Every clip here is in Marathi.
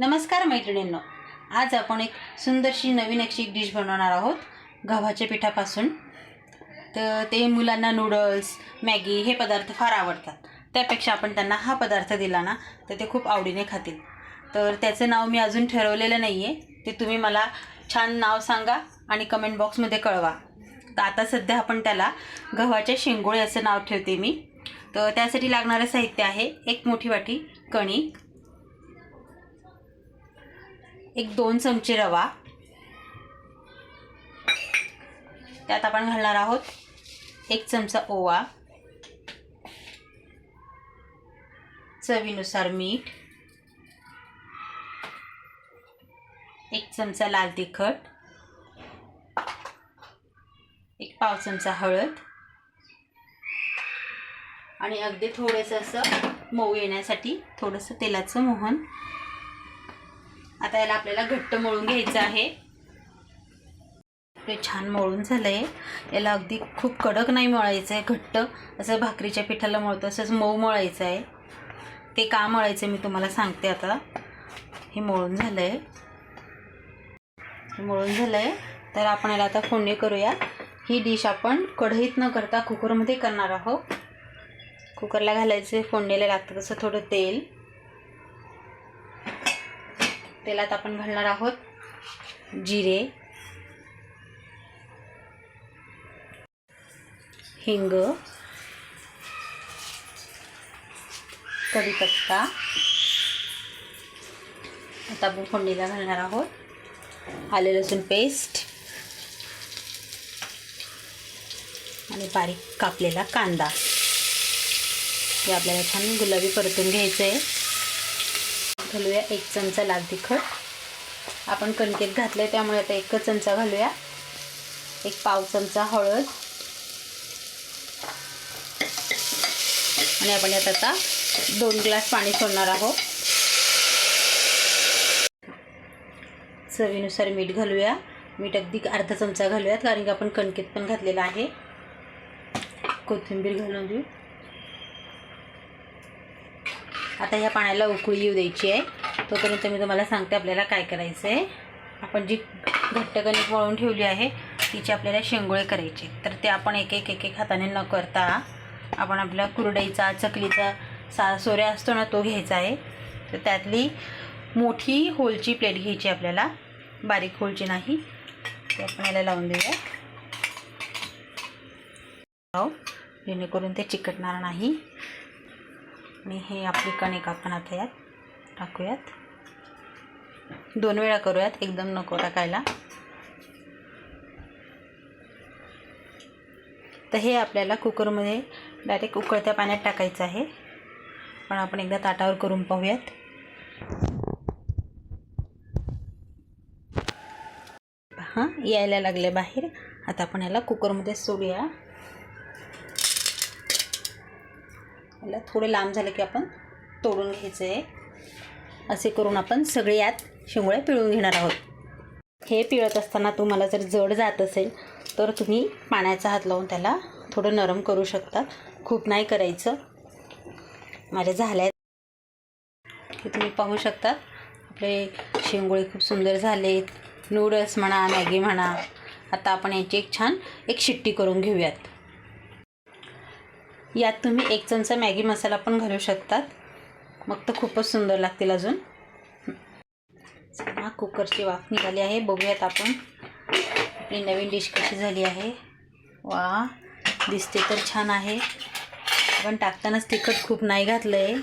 नमस्कार मैत्रिणींनो आज आपण एक सुंदरशी नवीन अशी एक डिश बनवणार आहोत गव्हाच्या पिठापासून. तर ते मुलांना नूडल्स मॅगी हे पदार्थ फार आवडतात. त्यापेक्षा आपण त्यांना हा पदार्थ दिला ना तर ते खूप आवडीने खातील. तर त्याचं नाव मी अजून ठरवलेलं नाही आहे ते तुम्ही मला छान नाव सांगा आणि कमेंट बॉक्समध्ये कळवा. तर आता सध्या आपण त्याला गव्हाच्या शेंगोळे असं नाव ठेवते मी. तर त्यासाठी लागणारं साहित्य आहे एक मोठी वाटी कणिक एक दोन चमचे रवा. त्यात आपण घालणार आहोत एक चमचा ओवा. चवीनुसार मीठ. एक चमचा लाल तिखट. एक पाव चमचा हळद. आणि अगदी थोडंसं असं मऊ येण्यासाठी थोडंसं तेलाचं मोहन. आता याला आपल्याला घट्ट मळून घ्यायचं आहे. ते छान मळून झालं आहे याला अगदी खूप कडक नाही मळायचं आहे घट्ट. असं भाकरीच्या पिठाला मळतो असंच मऊ मळायचं आहे ते का मळायचं मी तुम्हाला सांगते आता. हे मळून झालं आहे हे मळून झालं आहे तर आपण याला आता फोडणी करूया ही डिश आपण कढईत न करता कुकरमध्ये करणार आहोत. कुकरला घालायचं फोडणीला लागतं तसं थोडं तेल. तेलात आपण घालणार आहोत जिरे हिंग कढीपत्ता. आता आपण फोडणीला घालणार आहोत आले लसूण पेस्ट आणि बारीक कापलेला कांदा. हे आपल्याला छान गुलाबी परतून घ्यायचं आहे घालूया एक चमचा लाल तिखट. आपण कणकेत घातलं आहे त्यामुळे आता एकच चमचा घालूया. एक पाव चमचा हळद. आणि आपण यात आता दोन ग्लास पाणी सोडणार आहोत. चवीनुसार मीठ घालूया. मीठ अगदी अर्धा चमचा घालूयात कारण की आपण कणकेत पण घातलेलं आहे. कोथिंबीर घालून देऊ आता ह्या पाण्याला उकळी येऊ द्यायची आहे. तोपर्यंत मी तुम्हाला सांगते आपल्याला काय करायचं आहे आपण जी घट्ट कणिक वळून ठेवली आहे तिचे आपल्याला शेंगोळे करायचे तर ते आपण एक एक एक एक हाताने न करता आपण आपल्या कुरडईचा चकलीचा सा सोऱ्या असतो ना तो घ्यायचा आहे. तर त्यातली मोठी होलची प्लेट घ्यायची आपल्याला. बारीक होलची नाही. ते आपण याला लावून देऊया. हो. जेणेकरून ते चिकटणार नाही. आणि हे आपली कणिक आपण आता यात टाकूयात. दोन वेळा करूयात एकदम नको टाकायला. तर हे आपल्याला कुकरमध्ये डायरेक्ट उकळत्या पाण्यात टाकायचं आहे. पण आपण एकदा ताटावर करून पाहूयात. हां यायला लागले बाहेर. आता आपण याला कुकरमध्ये सोडूया. याला थोडे लांब झालं की आपण तोडून घ्यायचं आहे. असे करून आपण सगळे यात शिंगोळे पिळून घेणार आहोत. हे पिळत असताना तुम्हाला जर जड जात असेल तर तुम्ही पाण्याचा हात लावून त्याला थोडं नरम करू शकता. खूप नाही करायचं. माझ्या झाल्या. हे तुम्ही पाहू शकता. आपले शेंगोळे खूप सुंदर झालेत. नूडल्स म्हणा मॅगी म्हणा. आता आपण याची एक छान एक शिट्टी करून घेऊयात. यात तुम्ही एक चमचा मॅगी मसाला पण घालू शकतात. मग तर खूपच सुंदर लागतील अजून. हा कुकरची वाफ निघाली आहे. बघूयात आपण. आपली नवीन डिश कशी झाली आहे. वा दिसते तर छान आहे. पण टाकतानाच तिखट खूप नाही घातलं आहे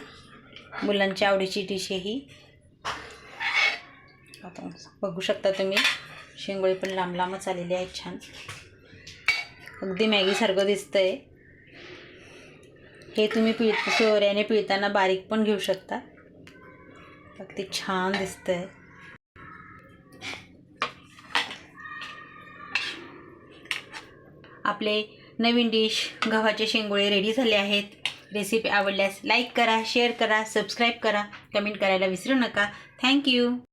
मुलांच्या आवडीची डिश आहे ही. बघू शकता तुम्ही. शेंगोळी पण लांब लांबच आलेली आहेत छान. अगदी मॅगीसारखं दिसतं आहे हे तुम्ही पिळ सोऱ्याने पिळताना बारीक पण घेऊ शकता. अगदी छान दिसतंय. आपले नवीन डिश गव्हाचे शेंगोळे रेडी झाले आहेत. रेसिपी आवडल्यास लाईक करा शेअर करा सबस्क्राईब करा. कमेंट करायला विसरू नका. थँक्यू